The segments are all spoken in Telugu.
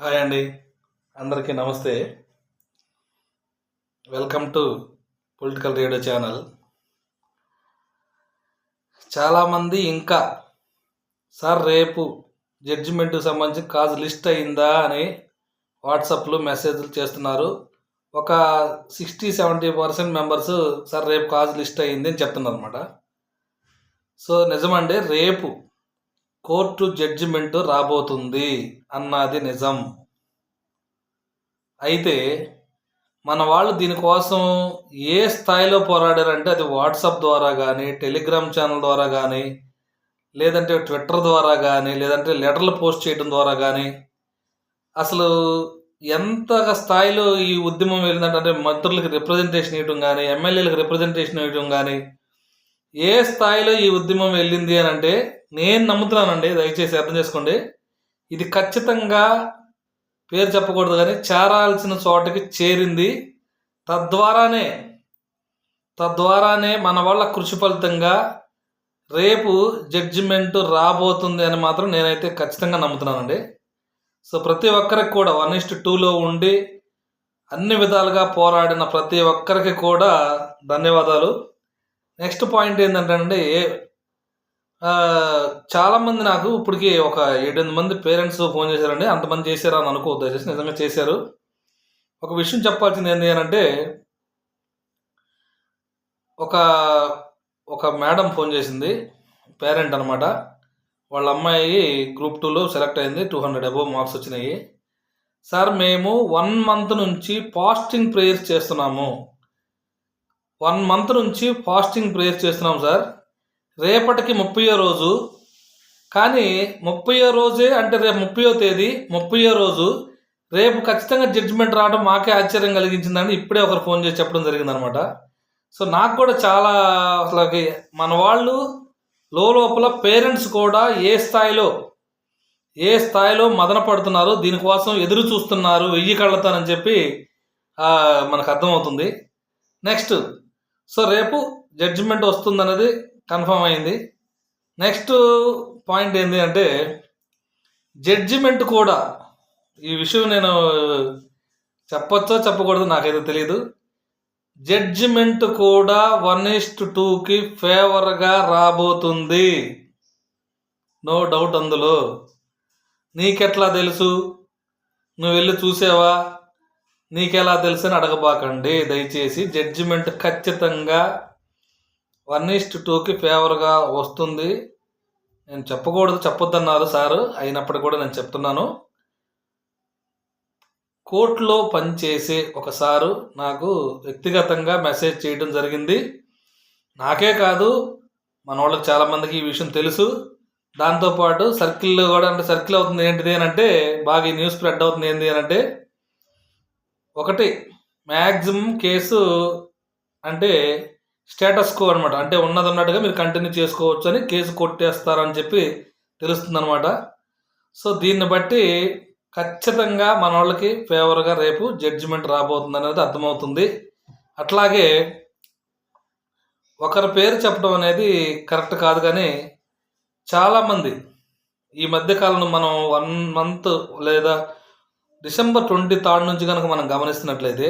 హాయ్ అండి. అందరికీ నమస్తే. Welcome to political radio channel. చాలామంది ఇంకా సార్ రేపు జడ్జిమెంట్కి సంబంధించి కాజు లిస్ట్ అయిందా? అని వాట్సాప్లో మెసేజ్లు చేస్తున్నారు. ఒక sixty seventy percent members sir రేపు కాజు లిస్ట్ అయింది అని చెప్తున్నారు అనమాట సో నిజమండి రేపు కోర్టు జడ్జిమెంట్ రాబోతుంది అన్నది నిజం. అయితే మన వాళ్ళు దీనికోసం ఏ స్థాయిలో పోరాడారంటే అది వాట్సాప్ ద్వారా కానీ టెలిగ్రామ్ ఛానల్ ద్వారా కానీ లేదంటే ట్విట్టర్ ద్వారా కానీ లేదంటే లెటర్లు పోస్ట్ చేయడం ద్వారా కానీ అసలు ఎంత స్థాయిలో ఈ ఉద్యమం వెళ్ళిందంటే మంత్రులకి రిప్రజెంటేషన్ ఇవ్వడం కానీ ఎమ్మెల్యేలకు రిప్రజెంటేషన్ ఇవ్వడం కానీ ఏ స్థాయిలో ఈ ఉద్యమం వెళ్ళింది అని అంటే నేను నమ్ముతున్నానండి దయచేసి అర్థం చేసుకోండి. ఇది ఖచ్చితంగా పేరు చెప్పకూడదు కానీ చేరాల్సిన చోటకి చేరింది. తద్వారానే తద్వారానే మన వాళ్ళ కృషి ఫలితంగా రేపు జడ్జిమెంట్ రాబోతుంది అని మాత్రం నేనైతే ఖచ్చితంగా నమ్ముతున్నానండి. సో ప్రతి ఒక్కరికి కూడా వన్ ఇస్ట్ టూలో ఉండి అన్ని విధాలుగా పోరాడిన ప్రతి ఒక్కరికి కూడా ధన్యవాదాలు. నెక్స్ట్ పాయింట్ ఏంటంటే చాలామంది నాకు ఇప్పటికి ఒక ఏడెనిమిది మంది పేరెంట్స్ ఫోన్ చేశారండి. అంతమంది చేశారా అని అనుకోవద్దు. దయచేసి నిజంగా చేశారు. ఒక విషయం చెప్పాల్సింది ఏంటి అంటే ఒక ఒక మేడం ఫోన్ చేసింది. పేరెంట్ అనమాట వాళ్ళ అమ్మాయి గ్రూప్ టూలో సెలెక్ట్ అయింది. టూ హండ్రెడ్ అబోవ్ మార్క్స్ వచ్చినాయి. సార్ మేము వన్ మంత్ నుంచి ఫాస్టింగ్ ప్రేయర్స్ చేస్తున్నాము. వన్ మంత్ నుంచి ఫాస్టింగ్ ప్రేయర్స్ చేస్తున్నాం సార్. రేపటికి ముప్పయో రోజు. కానీ ముప్పయో రోజే అంటే రేపు ముప్పయో తేదీ ముప్పయో రోజు. రేపు ఖచ్చితంగా జడ్జిమెంట్ రావడం మాకే ఆశ్చర్యం కలిగించిందని ఇప్పుడే ఒకరు ఫోన్ చేసి చెప్పడం జరిగిందనమాట. సో నాకు కూడా చాలా అసలుకి మన వాళ్ళు లోపల పేరెంట్స్ కూడా ఏ స్థాయిలో ఏ స్థాయిలో మదన పడుతున్నారు దీనికోసం ఎదురు చూస్తున్నారు వెయ్యి కళ్ళతానని చెప్పి మనకు అర్థమవుతుంది. నెక్స్ట్ సో రేపు జడ్జిమెంట్ వస్తుందన్నది కన్ఫర్మ్ అయింది. నెక్స్ట్ పాయింట్ ఏంటి అంటే జడ్జిమెంట్ కూడా ఈ విషయం నేను చెప్పొచ్చో చెప్పకూడదు నాకైతే తెలియదు జడ్జిమెంట్ కూడా వన్ ఈస్ట్ టూకి ఫేవర్గా రాబోతుంది. నో డౌట్ అందులో. నీకెట్లా తెలుసు? నువ్వు వెళ్ళి చూసావా? నీకెలా తెలుసు అని అడగబాకండి. దయచేసి జడ్జిమెంట్ ఖచ్చితంగా వన్ ఈస్ట్ టూకి ఫేవర్గా వస్తుంది. నేను చెప్పకూడదు చెప్పొద్దన్నారు సారు. అయినప్పటికీ కూడా నేను చెప్తున్నాను. కోర్టులో పనిచేసే ఒక సారు నాకు వ్యక్తిగతంగా మెసేజ్ చేయడం జరిగింది. నాకే కాదు మన వాళ్ళకి చాలామందికి ఈ విషయం తెలుసు. దాంతోపాటు సర్కిల్లో కూడా అంటే సర్కిల్ అవుతుంది ఏంటిది అని అంటే బాగా ఈ న్యూస్ స్ప్రెడ్ అవుతుంది ఏంటి అని అంటే ఒకటి మ్యాక్సిమం కేసు అంటే స్టేటస్ కో అనమాట అంటే ఉన్నది ఉన్నట్టుగా మీరు కంటిన్యూ చేసుకోవచ్చు అని కేసు కొట్టేస్తారని చెప్పి తెలుస్తుంది అనమాట సో దీన్ని బట్టి ఖచ్చితంగా మన వాళ్ళకి ఫేవర్గా రేపు జడ్జిమెంట్ రాబోతుంది అనేది అర్థమవుతుంది. అట్లాగే ఒకరి పేరు చెప్పడం అనేది కరెక్ట్ కాదు కానీ చాలామంది ఈ మధ్యకాలంలో మనం వన్ మంత్ లేదా డిసెంబర్ ట్వంటీ థర్డ్ నుంచి కనుక మనం గమనిస్తున్నట్లయితే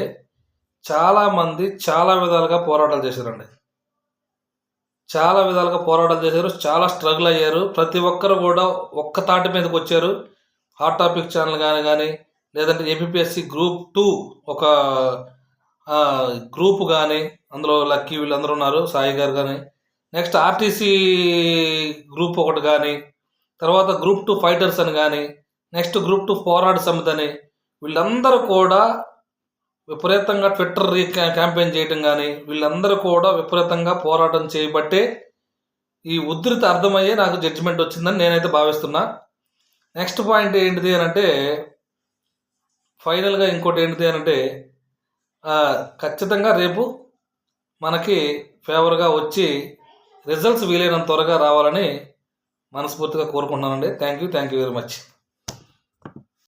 చాలామంది చాలా విధాలుగా పోరాటాలు చేశారండి. చాలా విధాలుగా పోరాటాలు చేశారు చాలా స్ట్రగుల్ అయ్యారు. ప్రతి ఒక్కరు కూడా ఒక్క తాటి మీదకి వచ్చారు. హాట్ టాపిక్ ఛానల్ కానీ కానీ లేదంటే ఏపీఎస్సి గ్రూప్ టూ ఒక గ్రూప్ కానీ అందులో లక్కీ వీళ్ళందరూ ఉన్నారు సాయి గారు కానీ నెక్స్ట్ ఆర్టీసీ గ్రూప్ ఒకటి కానీ తర్వాత గ్రూప్ టూ ఫైటర్స్ అని కానీ నెక్స్ట్ గ్రూప్ టూ పోరాట సమితి అని వీళ్ళందరూ కూడా విపరీతంగా ట్విట్టర్ రీ క్యాంపెయిన్ చేయటం కానీ వీళ్ళందరూ కూడా విపరీతంగా పోరాటం చేయబట్టే ఈ ఉధృత అర్థమయ్యే నాకు జడ్జిమెంట్ వచ్చిందని నేనైతే భావిస్తున్నా. నెక్స్ట్ పాయింట్ ఏంటిది అని అంటే ఫైనల్గా ఇంకోటి ఏంటిది అని అంటే ఖచ్చితంగా రేపు మనకి ఫేవర్గా వచ్చి రిజల్ట్స్ వీలైనంత త్వరగా రావాలని మనస్ఫూర్తిగా కోరుకుంటున్నానండి. Thank you thank you very much